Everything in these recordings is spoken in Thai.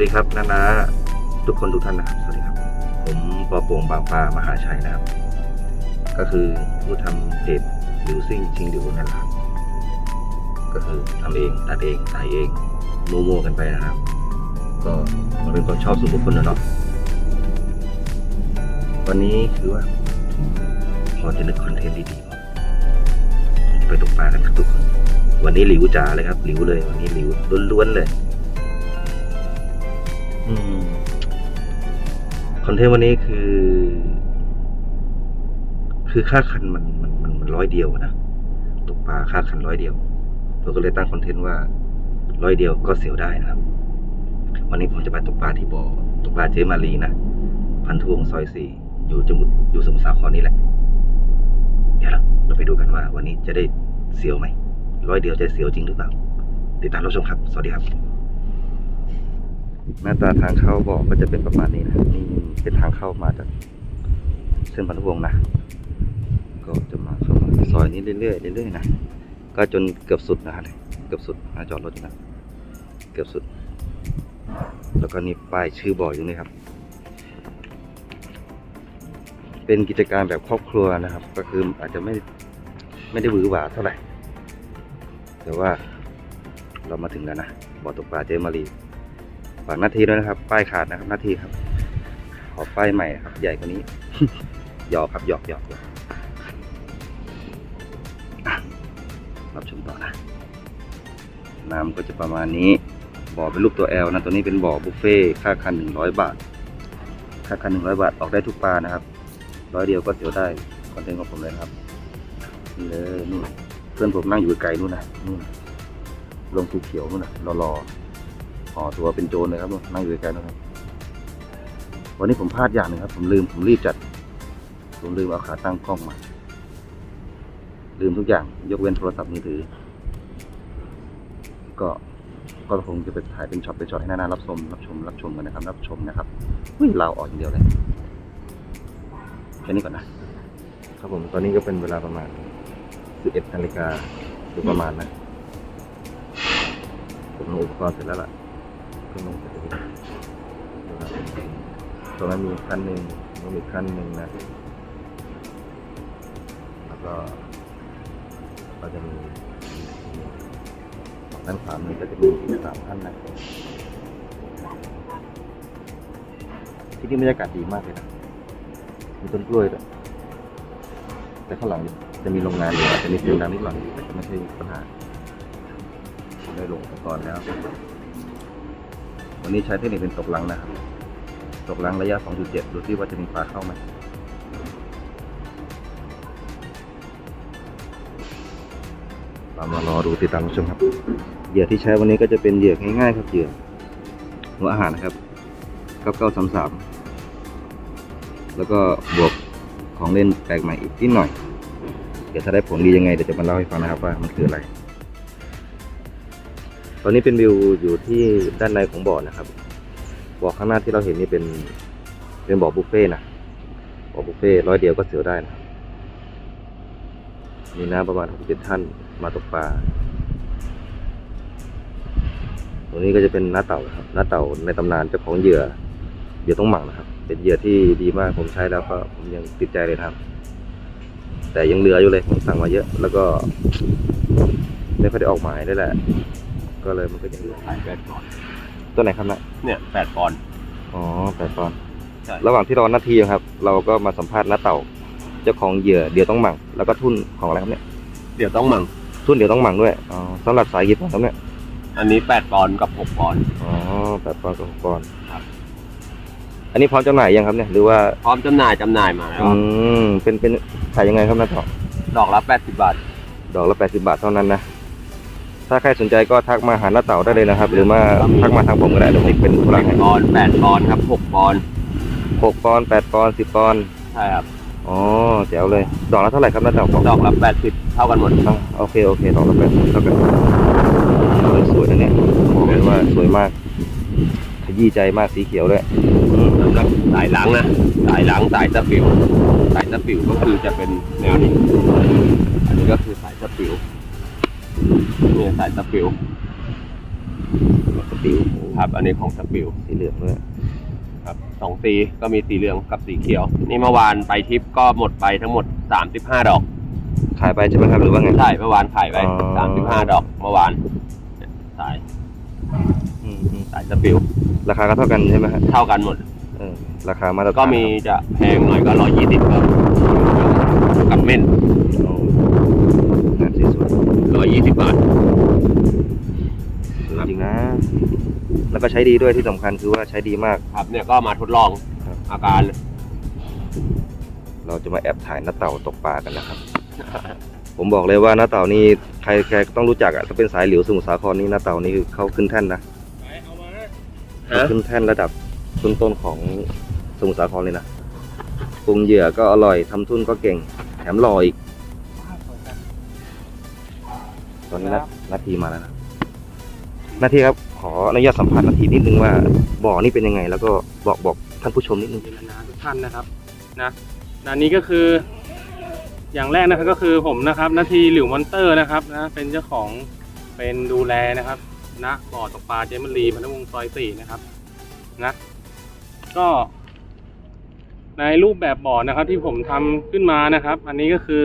ดีครับนานาทุกคนทุกท่านนะครับสวัสดีครับ ผมปอโป่งบางปลามหาชัยนะครับ ก็คือผู้ทำเพจดิวซิ่งชิงดิวนั่นแหละครับก็คือทำเองตัดเองถ่ายเองโมโมกันไปนะครับ ก็มันเป็นความชอบส่วนบุคคลนะเนาะวันนี้คือว่าพอจะนึกคอนเทนต์ดีๆไปตกปลากันครับทุกคนวันนี้หลิวจ๋าเลยครับหลิวเลย วันนี้หลิวล้วนๆเลย คอนเทนต์วันนี้คือ คือค่าคันมันมันมันมันร้อยเดียวนะตกปลาค่าคันร้อยเดียวผมก็เลยตั้งคอนเทนต์ว่าร้อยเดียวก็เสียวได้นะครับ วันนี้ผมจะไปตกปลาที่บ่อตกปลาเจมารีนะพันทวงซอยสี่อยู่จมุดอยู่สมุทรสาครนี่แหละ เดี๋ยวเราไปดูกันว่า วันนี้จะได้เสียวไหมร้อยเดียวจะเสียวจริงหรือเปล่าติดตามรับชมครับ สวัสดีครับ หน้าตาทางเข้าบ่อก็จะเป็นประมาณนี้นะนี่เป็นทางเข้ามาจากเส้นพันธุวงศ์นะ ก็จะมาเข้ามาซอยนี้เรื่อยๆเรื่อยๆนะก็จนเกือบสุดนะฮะเกือบสุดนะจอดรถนะเกือบสุด แล้วก็นี่ป้ายชื่อบ่ออยู่นี่ครับ เป็นกิจการแบบครอบครัวนะครับ ก็คืออาจจะไม่ไม่ได้หวือหวาเท่าไหร่ แต่ว่าเรามาถึงแล้วนะบ่อตกปลาเจมารีากหน้าที่ด้วยนะครับ ป้ายขาดนะครับหน้าที่ครับ ขอป้ายใหม่ครับ ใหญ่กว่านี้หยอกครับหยอกหยอกหยอกรับชมต่อนะน้ำก็จะประมาณนี้บ่อเป็นรูปตัวแอลนะตัวนี้เป็นบ่อบุฟเฟ่ค่าคันหนึ่งร้อยบาท ค่าคันหนึ่งร้อยบาทออกได้ทุกปลานะครับร้อยเดียวก็เสียวได้คอนเทนต์ของผมเลยครับนี่เลยนู่นเพื่อนผมนั่งอยู่ไกลนู่นนะนู่นลงภูเขียวนู่นนะรอรอ อตัวเป็นโจรเลยครับนั่งอยู่ใกล้ๆนะครับ วันนี้ผมพลาดอย่างหนึ่งครับ ผมลืมผมรีบจัด ผมลืมเอาขาตั้งกล้องมา ลืมทุกอย่าง ยกเว้นโทรศัพท์มือถือ ก็ก็คงจะไปถ่ายเป็นช็อตเป็นช็อตให้นานารับชมรับชมรับชมกันนะครับ รับชมนะครับอุ้ยเราออกอย่างเดียวเลยแค่นี้ก่อนนะครับผมตอนนี้ก็เป็นเวลาประมาณ11นาฬิกาโดยประมาณนะผมอุปกรณ์เสร็จแล้วล่ะ ก็ลงเสร็จแล้วตรงนั้นมีคันหนึ่งตรงนี้คันหนึ่งนะ แล้วก็ ก็จะมีด้านขวามือก็จะมีอีกสามท่านนะที่นี่บรรยากาศดีมากเลยนะ มีต้นกล้วยด้วยแต่ข้างหลังจะมีโรงงานอยู่จะมีเสียงดังนิดหน่อยแต่ก็ไม่ใช่ปัญหาได้ลงอุปกรณ์แล้ว วันนี้ใช้เทคนิคเป็นตกหลังนะครับ ตกหลังระยะ 2.7 ดูที่ว่าจะมีปลาเข้าไหมตามมารอดูติดตามรับชมครับ เหยื่อที่ใช้วันนี้ก็จะเป็นเหยื่อง่ายๆครับเหยื่อหัวอาหารนะครับ 9933 แล้วก็บวกของเล่นแปลกใหม่อีกนิดหน่อย เดี๋ยวถ้าได้ผลดียังไงเดี๋ยวจะมาเล่าให้ฟังนะครับว่ามันคืออะไร ตอนนี้เป็นวิวอยู่ที่ด้านในของบ่อนะครับ บ่อข้างหน้าที่เราเห็นนี่เป็นเป็นบ่อบุฟเฟ่นะบ่อบุฟเฟ่ร้อยเดียวก็เสียวได้นะ มีน้ำประมาณหกเจ็ดท่านมาตกปลา ตรงนี้ก็จะเป็นหน้าเต่าครับ หน้าเต่าในตำนานเจ้าของเหยื่อ เหยื่อต้องหมักนะครับ เป็นเหยื่อที่ดีมาก ผมใช้แล้วก็ผมยังติดใจเลยครับ แต่ยังเหลืออยู่เลย ผมสั่งมาเยอะ แล้วก็ไม่ค่อยได้ออกหมายได้แหละ ก็เลยมันก็ยังเหลือขายแปดปอนด์ตัวไหนครับนะเนี่ยแปดปอนด์อ๋อแปดตอนใช่ระหว่างที่รอหน้าที่ครับ เราก็มาสัมภาษณ์น้าเต่า เจ้าของเหยื่อเดี๋ยวต้องหมั่งแล้วก็ทุ่นของอะไรครับเนี่ยเดี๋ยวต้องมั่งทุ่นเดี๋ยวต้องหมั่งด้วยอ๋อสำหรับสายยิบครับเนี่ยอันนี้แปดปอนด์กับหกปอนด์อ๋อแปดปอนด์กับหกปอนด์ครับอันนี้พร้อมจำหน่ายยังครับเนี่ยหรือว่าพร้อมจำหน่ายจำหน่ายมาแล้วอืมเป็นเป็นขายยังไงครับน้าเต่าดอกละแปดสิบบาท ดอกละแปดสิบาทเท่านั้นนะ ถ้าใครสนใจก็ทักมาหาน้าเต่าได้เลยนะครับ หรือมาทักมาทางผมก็ได้เดี๋ยวผมเป็นผู้รักให้ปอนด์แปดปอนด์ครับหกปอนด์หกปอนด์แปดปอนด์สิบปอนด์ใช่ครับ อ๋อแจ๋วเลย ดอกละเท่าไหร่ครับน้าเต่าบอกดอกละแปดสิบเท่ากันหมดอะโอเคโอเคดอกละแปดเท่ากันสวยนะเนี่ยบอกเลยว่าสวยมาก ขยี้ใจมากสีเขียวด้วยอืมสำหรับสายหลังนะสายหลังสายสปิวสายสปิวก็คือจะเป็นแนวนี้ อันนี้ก็คือสายสปิว เนี่ยสายสปิวปิวครับ อันนี้ของสปิวสีเหลืองด้วยครับสองสีก็มีสีเหลืองกับสีเขียว นี่เมื่อวานไปทริปก็หมดไปทั้งหมดสามสิบห้าดอก ขายไปใช่ไหมครับหรือว่าไง ใช่เมื่อวานขายไปอ๋อสามสิบห้าดอกเมื่อวานเนี่ยสายอืมอืมสายสปิวราคาก็เท่ากันใช่ไหมฮะเท่ากันหมด เออราคามาตรฐานก็มีจะแพงหน่อยก็ร้อยยี่สิบก็กับเม่น แล้วก็ใช้ดีด้วยที่สำคัญคือว่าใช้ดีมาก ครับเนี่ยก็มาทดลองครับ อาการเราจะมาแอบถ่ายน้าเต่าตกปลากันนะครับ ผมบอกเลยว่าน้าเต่านี่ใครใครก็ต้องรู้จักอะถ้าเป็นสายหลิวสมุทรสาครนี่น้าเต่านี่คือเขาขึ้นแท่นนะเอามาเขาขึ้นแท่นระดับต้นๆของสมุทรสาครเลยนะปรุงเหยื่อก็อร่อยทำทุ่นก็เก่ง แถมหล่ออีกตอนนี้นานาทีมาแล้วนะนาทีครับ ขออนุญาตสัมภาษณ์นาทีนิดนึงว่าบ่อนี่เป็นยังไง แล้วก็บอกบอกท่านผู้ชมนิดนึงเป็นนาทุกท่านนะครับนะนานี้ก็คือ อย่างแรกนะครับก็คือผมนะครับนาทีหลิวมอนเตอร์นะครับนะเป็นเจ้าของเป็นดูแลนะครับณบ่อตกปลาเจมส์ลีพันธวงศ์ซอยสี่นะครับนะก็ ในรูปแบบบ่อนะครับ ที่ผมทำขึ้นมานะครับ อันนี้ก็คือ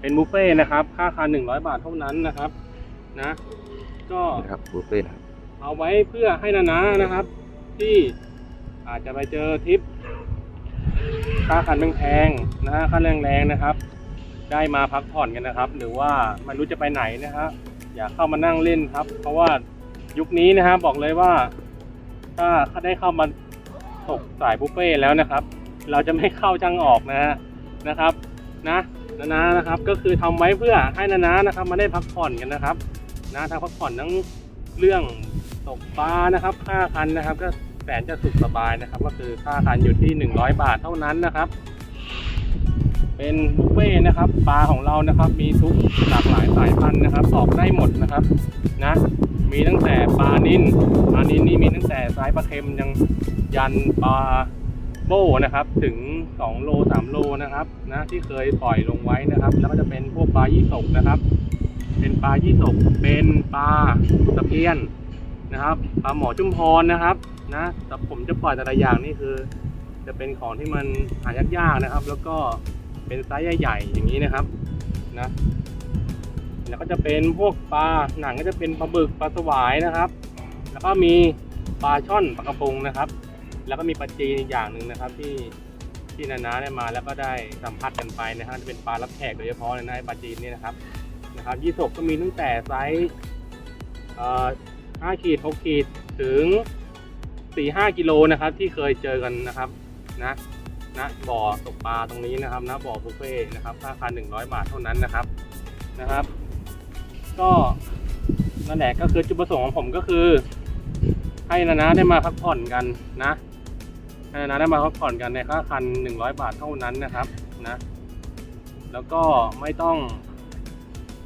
เป็นบุฟเฟ่ต์นะครับ ค่าคันหนึ่งร้อยบาทเท่านั้นนะครับ นะ ก็นะครับบุฟเฟ่ต์นะครับ เอาไว้เพื่อให้นานานะครับ ที่อาจจะไปเจอทริปค่าคันแพงๆนะฮะค่าแรงๆนะครับ ได้มาพักผ่อนกันนะครับ หรือว่าไม่รู้จะไปไหนนะครับอยากเข้ามานั่งเล่นครับ เพราะว่ายุคนี้นะฮะบอกเลยว่า ถ้าได้เข้ามาตกสายบุฟเฟ่แล้วนะครับ เราจะไม่เข้าจังออกนะฮะนะครับนะนานานะครับ ก็คือทำไว้เพื่อให้นานานะครับ มาได้พักผ่อนกันนะครับ นะทั้งพักผ่อนทั้งเรื่อง ตกปลานะครับค่าคันนะครับ ก็แสนจะสุขสบายนะครับ ก็คือค่าคันอยู่ที่ 100 บาทเท่านั้นนะครับ เป็นบุฟเฟ่นะครับ ปลาของเรานะครับ มีทุกหลากหลายสายพันธุ์นะครับตอกได้หมดนะครับนะมีตั้งแต่ปลานินปลานินนี่มีตั้งแต่ไซส์ปลาเค็มยังยันปลาโบนะครับ ถึง 2 โล 3 โลนะครับนะที่เคยปล่อยลงไว้นะครับ แล้วก็จะเป็นพวกปลายี่สกนะครับ เป็นปลายี่สกเป็นปลาตะเพียน นะครับปลาหมอจุ่มพรนะครับนะแต่ผมจะปล่อยแต่ละอย่างนี่คือ จะเป็นของที่มันหายากๆนะครับ แล้วก็เป็นไซส์ใหญ่ๆอย่างนี้นะครับนะแล้วก็จะเป็นพวกปลาหนังก็จะเป็นปลาบึกปลาสวายนะครับ แล้วก็มีปลาช่อนปลากระพงนะครับ แล้วก็มีปลาจีนอีกอย่างหนึ่งนะครับ ที่ที่นานาได้มาแล้วก็ได้สัมผัสกันไปนะฮะจะเป็นปลารับแขกโดยเฉพาะเลยนะปลาจีนนี่นะครับนะครับยี่สกก็มีตั้งแต่ไซส์เอ่อ 5ขีด6ขีดถึง 4-5 กิโลนะครับ ที่เคยเจอกันนะครับนะนะบ่อตกปลาตรงนี้นะครับนะบ่อบุฟเฟ่ต์นะครับราคา100 บาทเท่านั้นนะครับนะครับ ก็นั่นแหละก็คือจุดประสงค์ของผมก็คือ ให้นานาได้มาพักผ่อนกันนะให้นานาได้มาพักผ่อนกันในค่าคัน 100 บาทเท่านั้นนะครับนะแล้วก็ไม่ต้อง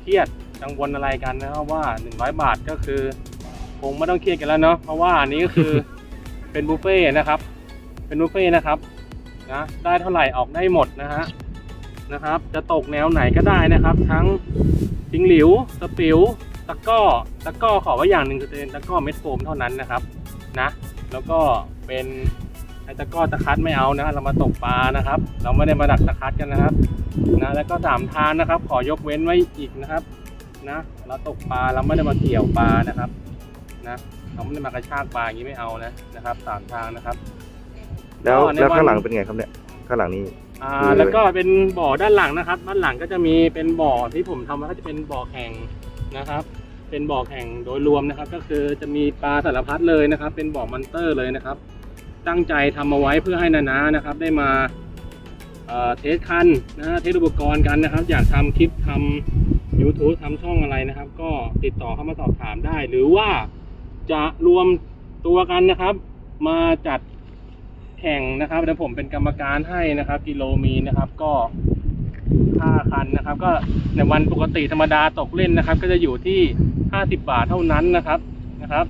เครียดกังวลอะไรกันนะครับว่า 100 บาทก็คือ คงไม่ต้องเครียดกันแล้วเนาะเพราะว่าอันนี้ก็คือ เป็นบุฟเฟ่ต์นะครับ เป็นบุฟเฟ่ต์นะครับนะได้เท่าไหร่ออกได้หมดนะฮะนะครับ จะตกแนวไหนก็ได้นะครับ ทั้งจิงหลิวสปิวตะกร้อตะกร้อขอไว้อย่างหนึ่งคือเป็นตะกร้อเม็ดโฟมเท่านั้นนะครับนะแล้วก็เป็นไอ้ตะกร้อตะคัดไม่เอานะเรามาตกปลานะครับ เราไม่ได้มาดักตะคัดกันนะครับนะแล้วก็สามทานนะครับ ขอยกเว้นไว้อีกนะครับนะเราตกปลาเราไม่ได้มาเกี่ยวปลานะครับ นะเราไม่ได้มากระชากปลาอย่างนี้ไม่เอานะนะครับสามทางนะครับ แล้วก็ในแล้ววันข้างหลังเป็นไงครับเนี่ยข้างหลังนี้ อ่าคือ แล้วก็เป็นบ่อด้านหลังนะครับ ด้านหลังก็จะมีเป็นบ่อที่ผมทำไว้ก็จะเป็นบ่อแข่งนะครับ เป็นบ่อแข่งโดยรวมนะครับ ก็คือจะมีปลาสารพัดเลยนะครับ เป็นบ่อมันเตอร์เลยนะครับ ตั้งใจทำมาไว้เพื่อให้นานานะครับ ได้มาเอ่อเทสคันนะเทสอุปกรณ์กันนะครับ อยากทำคลิปทำ YouTube ทำช่องอะไรนะครับ ก็ติดต่อเข้ามาสอบถามได้ หรือว่า จะรวมตัวกันนะครับ มาจัดแข่งนะครับเดี๋ยวผมเป็นกรรมการให้นะครับ กิโลมีนะครับก็ค่าคันนะครับ ก็ในวันปกติธรรมดาตกเล่นนะครับ ก็จะอยู่ที่50บาทเท่านั้นนะครับนะครับ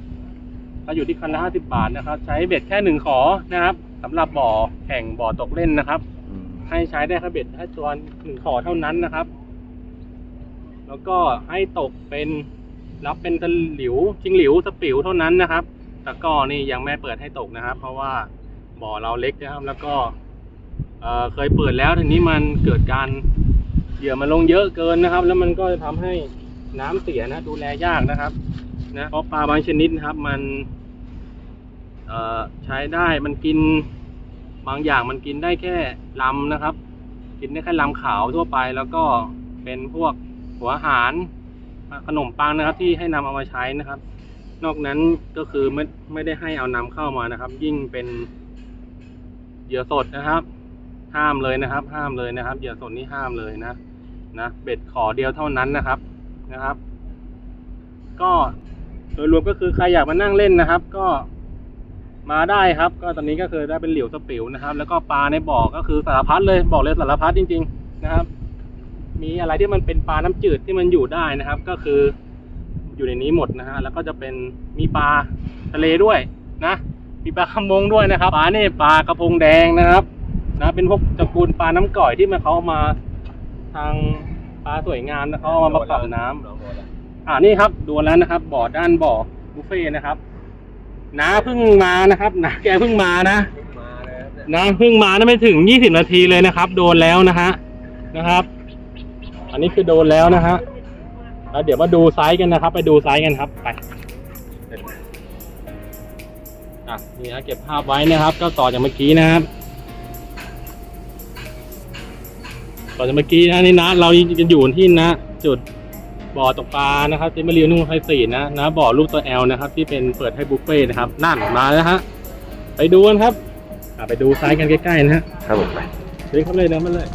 ก็อยู่ที่คันละ50บาทนะครับ ใช้เบ็ดแค่หนึ่งขอนะครับสำหรับบ่อแข่งบ่อตกเล่นนะครับ ให้ใช้ได้แค่เบ็ดแค่ตัวหนึ่งขอเท่านั้นนะครับ แล้วก็ให้ตกเป็น รับเป็นตะหลิวชิงหลิวสปิวเท่านั้นนะครับตะก้อนี่ยังไม่เปิดให้ตกนะครับ เพราะว่าบ่อเราเล็กนะครับ แล้วก็เเคยเปิดแล้วทีนี้มันเกิดการเหยื่อมันลงเยอะเกินนะครับ แล้วมันก็จะทำให้น้ำเสียนะดูแลยากนะครับนะเพราะปลาบางชนิดนะครับมันใช้ได้มันกินบางอย่างมันกินได้แค่ลำนะครับ กินได้แค่ลำขาวทั่วไปแล้วก็เป็นพวกหัวหาร ขนมปังนะครับที่ให้นำเอามาใช้นะครับ นอกนั้นก็คือไม่ไม่ได้ให้เอานำเข้ามานะครับ ยิ่งเป็นเหยื่อสดนะครับ ห้ามเลยนะครับ ห้ามเลยนะครับเหยื่อสดนี่ห้ามเลยนะนะเบ็ดขอเดียวเท่านั้นนะครับนะครับ ก็โดยรวมก็คือใครอยากมานั่งเล่นนะครับ ก็มาได้ครับ ก็ตอนนี้ก็คือได้เป็นเหลียวสปิวนะครับ แล้วก็ปลาในบ่อก็คือสารพัดเลยบอกเลยสารพัดจริง ๆ นะครับ มีอะไรที่มันเป็นปลาน้ำจืดที่มันอยู่ได้นะครับ ก็คืออยู่ในนี้หมดนะฮะแล้วก็จะเป็นมีปลาทะเลด้วยนะ มีปลาคำมงด้วยนะครับปลาเนี่ยปลากระพงแดงนะครับนะเป็นพวกตระกูลปลาน้ำก่อยที่มันเขาเอามาทางปลาสวยงามนะเขาเอามาประกอบน้ำอ่านี่ครับดูแล้วนะครับ บ่อด้านบ่อบุฟเฟ่ต์นะครับน้าเพิ่งมานะครับน้าแกเพิ่งมานะน้าเพิ่งมานะไม่ถึงยี่สิบนาทีเลยนะครับ โดนแล้วนะฮะนะครับ อันนี้คือโดนแล้วนะฮะแล้วเดี๋ยวมาดูไซส์กันนะครับ ไปดูไซส์กันครับไปอะนี่ฮะเก็บภาพไว้นะครับ ก็ต่อจากเมื่อกี้นะครับต่อจากเมื่อกี้นะนี่นะเราจะอยู่ที่นะ จุดบ่อตกปลานะครับที่มาเรียนนุ่งไฮสีนะนะบ่อรูปตัวแอลนะครับ ที่เป็นเปิดให้บุฟเฟ่ต์นะครับนั่นมาแล้วฮะไปดูกันครับอะไปดูไซส์กันใกล้ๆนะฮะครับผมไปเดินเข้าเลยเดินมาเลย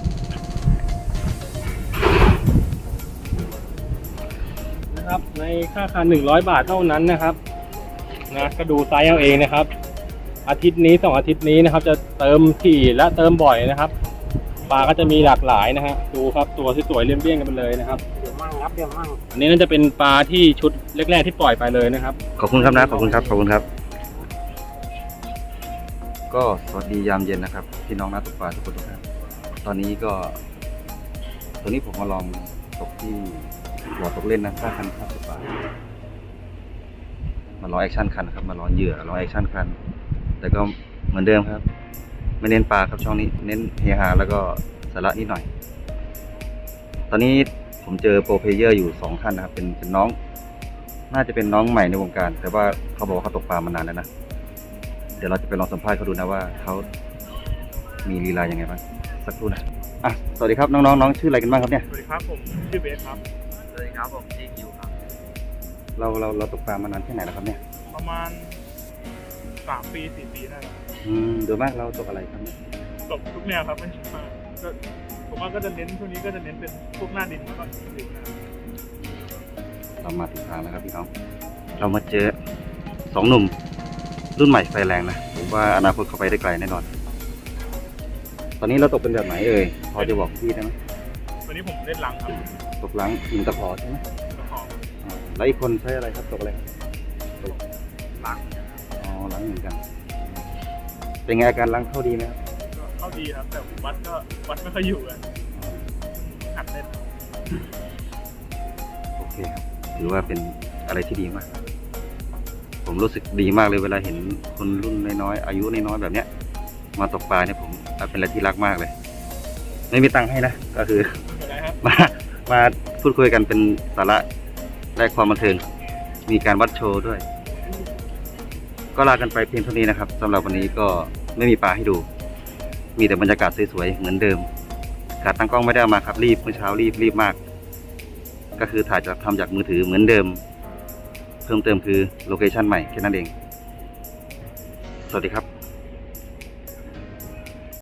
ในค่าคันหนึ่งร้อยบาทเท่านั้นนะครับนะก็ดูไซส์เอาเองนะครับ อาทิตย์นี้สองอาทิตย์นี้นะครับ จะเติมถี่และเติมบ่อยนะครับปลาก็จะมีหลากหลายนะฮะดูครับตัวสวยๆเลี่ยมๆกันไปเลยนะครับเดี๋ยวมั่งครับเดี๋ยวมั่งอันนี้น่าจะเป็นปลาที่ชุดแรกๆที่ปล่อยไปเลยนะครับ ขอบคุณครับนะขอบคุณครับขอบคุณครับ ก็สวัสดียามเย็นนะครับพี่น้องนักตกปลาทุกคนทุกท่านตอนนี้ก็ ตัวนี้ผมมาลองตกที่ บ่อตกเล่นนะค่าคันค่าตกปลามาลองแอคชั่นคันครับ มาลองเหยื่อลองแอคชั่นคัน แต่ก็เหมือนเดิมครับ ไม่เน้นปลาครับช่องนี้ เน้นเฮฮาแล้วก็สาระนิดหน่อย ตอนนี้ผมเจอโปรเพเยอร์อยู่สองท่านนะครับ เป็นเป็นน้อง น่าจะเป็นน้องใหม่ในวงการ แต่ว่าเขาบอกว่าเขาตกปลามานานแล้วนะ เดี๋ยวเราจะไปลองสัมภาษณ์เขาดูนะว่าเขามีลีลายังไงบ้างสักครู่นะอะสวัสดีครับน้องๆน้องชื่ออะไรกันบ้างครับเนี่ย สวัสดีครับผมชื่อเบสครับ ครับผมจีคิวครับ เราเราเราตกปลามานานแค่ไหนแล้วครับเนี่ย ประมาณสามปีสี่ปีได้แล้วอืมโดยมากเราตกอะไรครับเนี่ยตกทุกแนวครับไม่ใช่มากก็ผมว่าก็จะเน้นช่วงนี้ก็จะเน้นเป็นพวกหน้าดินแล้วก็ดินนะเรามาถึงทางแล้วครับพี่น้อง เรามาเจอสองหนุ่ม รุ่นใหม่ไฟแรงนะผมว่าอนาคตเขาไปได้ไกลแน่นอน ตอนนี้เราตกเป็นแบบไหนเอ่ยพอจะบอกพี่ได้ไหม วันนี้ผมเล่นหลังครับตกหลังอินตะพอใช่ไหมก็ขออ่าแล้วอีกคนใช้อะไรครับตกอะไรครับตกหลังอ๋อล้างเหมือนกัน เป็นไงอาการล้างเข้าดีไหมครับก็เข้าดีครับ แต่วัดก็วัดไม่ค่อยอยู่กันหัดเล่นโอเคครับถือว่าเป็นอะไรที่ดีมาก ผมรู้สึกดีมากเลยเวลาเห็นคนรุ่นน้อยๆอายุน้อยๆแบบเนี้ย มาตกปลาเนี่ยผมเป็นอะไรที่รักมากเลย ไม่มีตังค์ให้นะก็คือเป็นไรครับ มามาพูดคุยกันเป็นสาระและความบันเทิงมีการวัดโชว์ด้วย ก็ลากันไปเพียงเท่านี้นะครับสำหรับวันนี้ก็ไม่มีปลาให้ดู มีแต่บรรยากาศสวยๆเหมือนเดิมการตั้งกล้องไม่ได้เอามาครับรีบเมื่อเช้ารีบรีบมาก ก็คือถ่ายจากทำจากมือถือเหมือนเดิม เพิ่มเติมคือโลเคชันใหม่แค่นั้นเอง สวัสดีครับ